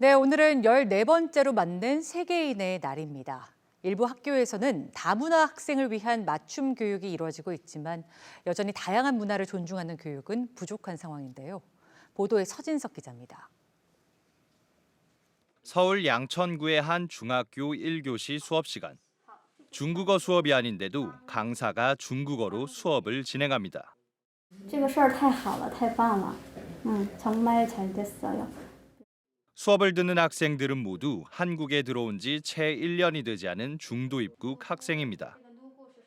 네, 오늘은 14번째로 맞는 세계인의 날입니다. 일부 학교에서는 다문화 학생을 위한 맞춤 교육이 이루어지고 있지만 여전히 다양한 문화를 존중하는 교육은 부족한 상황인데요. 보도에 서진석 기자입니다. 서울 양천구의 한 중학교 1교시 수업 시간. 중국어 수업이 아닌데도 강사가 중국어로 수업을 진행합니다. 这个事儿太好了，太棒了，嗯，정말잘됐어요。 수업을 듣는 학생들은 모두 한국에 들어온 지 채 1년이 되지 않은 중도 입국 학생입니다.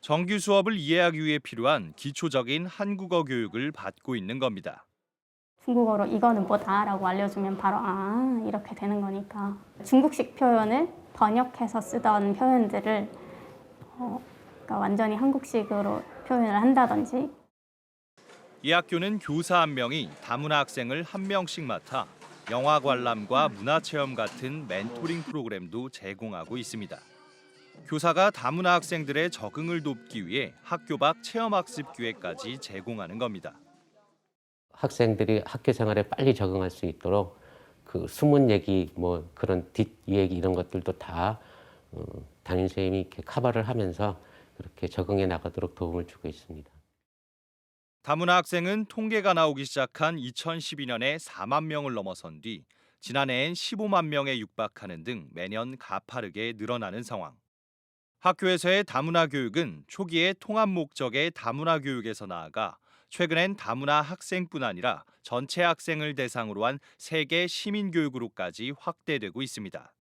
정규 수업을 이해하기 위해 필요한 기초적인 한국어 교육을 받고 있는 겁니다. 중국어로 이거는 뭐다라고 알려주면 바로 아 이렇게 되는 거니까 중국식 표현을 번역해서 쓰던 표현들을 어, 그러니까 완전히 한국식으로 표현을 한다든지 이 학교는 교사 한 명이 다문화 학생을 한 명씩 맡아 영화 관람과 문화 체험 같은 멘토링 프로그램도 제공하고 있습니다. 교사가 다문화 학생들의 적응을 돕기 위해 학교 밖 체험 학습 기회까지 제공하는 겁니다. 학생들이 학교 생활에 빨리 적응할 수 있도록 그 숨은 얘기 뭐 그런 뒷 얘기 이런 것들도 다 어, 담임 선생님이 이렇게 커버를 하면서 그렇게 적응해 나가도록 도움을 주고 있습니다. 다문화 학생은 통계가 나오기 시작한 2012년에 4만 명을 넘어선 뒤 지난해엔 15만 명에 육박하는 등 매년 가파르게 늘어나는 상황. 학교에서의 다문화 교육은 초기에 통합 목적의 다문화 교육에서 나아가 최근엔 다문화 학생뿐 아니라 전체 학생을 대상으로 한 세계 시민 교육으로까지 확대되고 있습니다.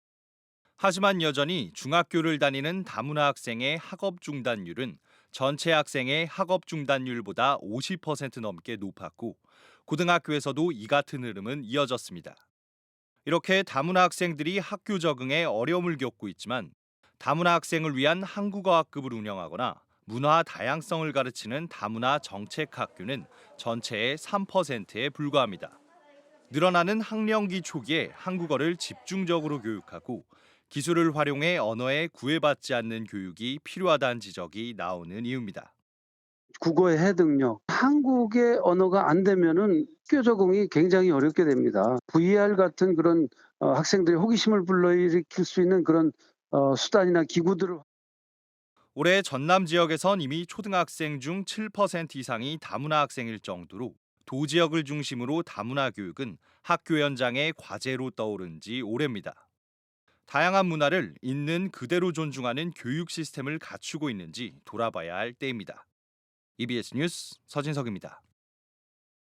하지만 여전히 중학교를 다니는 다문화 학생의 학업 중단율은 전체 학생의 학업 중단율보다 50% 넘게 높았고 고등학교에서도 이 같은 흐름은 이어졌습니다. 이렇게 다문화 학생들이 학교 적응에 어려움을 겪고 있지만 다문화 학생을 위한 한국어 학급을 운영하거나 문화 다양성을 가르치는 다문화 정책 학교는 전체의 3%에 불과합니다. 늘어나는 학령기 초기에 한국어를 집중적으로 교육하고 기술을 활용해 언어에 구애받지 않는 교육이 필요하다는 지적이 나오는 이유입니다. 국어의 해등력, 한국의 언어가 안 되면은 학교 적응이 굉장히 어렵게 됩니다. VR 같은 그런 어, 학생들의 호기심을 불러일으킬 수 있는 그런 어, 수단이나 기구들을 올해 전남 지역에선 이미 초등학생 중 7% 이상이 다문화 학생일 정도로 도지역을 중심으로 다문화 교육은 학교 현장의 과제로 떠오른 지 오래입니다. 다양한 문화를 있는 그대로 존중하는 교육 시스템을 갖추고 있는지 돌아봐야 할 때입니다. EBS 뉴스 서진석입니다.